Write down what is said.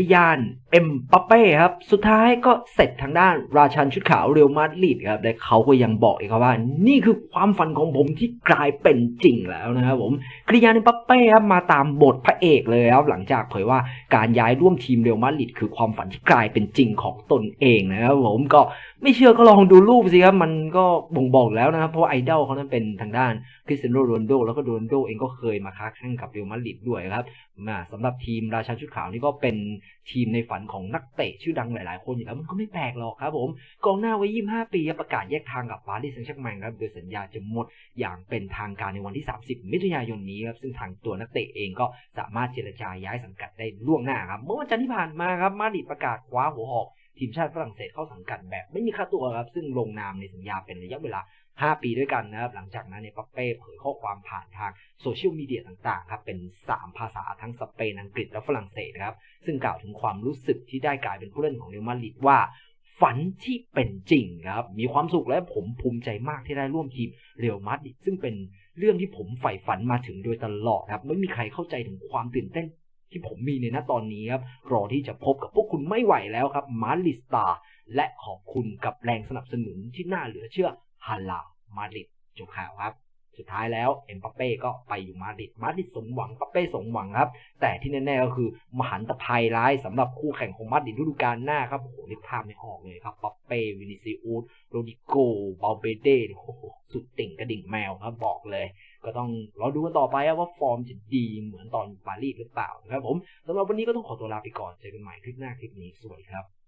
ริยาน เอ็มปัปเป้ครับ สุดท้ายก็เสร็จทางด้านราชันชุดขาวเรียวมาดริดครับและเขาก็ยังบอกอีกครับว่า นี่คือความฝันของผมที่กลายเป็นจริงแล้วนะครับผมคริยานเอ็มปัปเป้ครับมาตามบทพระเอกเลยครับ หลังจากเผยว่าการย้ายร่วมทีมเรียวมาดริดคือความฝันที่กลายเป็นจริงของตนเองนะครับผมก็ไม่เชื่อก็ลองดูรูปสิครับมันก็บ่งบอกแล้วนะครับ เพราะไอดอลเขานั้นเป็นทางด้านคริสเตียโนโรนโดแล้วก็โรนโดเองก็เคยมาค้าแข่งกับเรียวมาดริดด้วยครับมาสำหรับทีมราชันชุดขาวนี่ก็เป็นทีมในฝันของนักเตะชื่อดังหลายๆ คนอยู่แล้วมันก็ไม่แปลกหรอกครับผม กองหน้าไว้25 ปีประกาศแยกทางกับปารีสแซงต์แชร์กแมงครับโดยสัญญาจะหมดอย่างเป็นทางการในวันที่ 30 มิถุนายนนี้ครับซึ่งทางตัวนักเตะเองก็สามารถเจรจาย้ายสังกัดได้ล่วงหน้าครับเมื่อวันจันทร์ที่ผ่านมาครับมาดริดประกาศคว้าหัวหอกทีมชาติฝรั่งเศสเข้าสังกัดแบบไม่มีค่าตัวครับซึ่งลงนามในสัญญาเป็นระยะเวลา 5 ปีด้วยกันนะครับ หลังจากนั้นเนี่ยปัปเป้เผยข้อความผ่านทางโซเชียลมีเดียต่างๆครับเป็น 3 ภาษาทั้งสเปนอังกฤษและฝรั่งเศสนะครับ ซึ่งกล่าวถึงความรู้สึกที่ได้กลายเป็นผู้เล่นของเรอัลมาดริดว่า ฝันที่เป็นจริงครับมีความสุขและผมภูมิใจมากที่ได้ร่วมทีมเรอัลมาดริดซึ่งเป็นเรื่องที่ผมใฝ่ฝันมาถึงโดยตลอดครับไม่มีใครเข้าใจถึงความตื่นเต้นที่ผมมีในณตอนนี้ครับรอที่จะพบกับพวกคุณไม่ไหวแล้วครับมาริสตาและขอบคุณกับแรงสนับสนุนที่น่าเหลือเชื่อฮัลลา มาดริดจบข่าวครับ สุดท้ายแล้วเอ็มปัปเป้ก็ไปอยู่มาดริดมาดริดสมหวังปัปเป้สมหวังครับ แต่ที่แน่ๆก็คือมหันตภัยร้ายสำหรับคู่แข่งของมาดริดฤดูกาลหน้าครับโอ้โหนึกภาพไม่ออกเลยครับปัปเป้วินิซิอุสโรดิโกเบาเบเด้โอ้โหสุดติ่งกระดิ่งแมวครับบอกเลยก็ต้องรอดูกันต่อไปว่าฟอร์มจะดีเหมือนตอนปารีสหรือเปล่านะครับผมสำหรับวันนี้ก็ต้องขอตัวลาไปก่อนเจอกันใหม่คลิปหน้าคลิปนี้สวัสดีครับ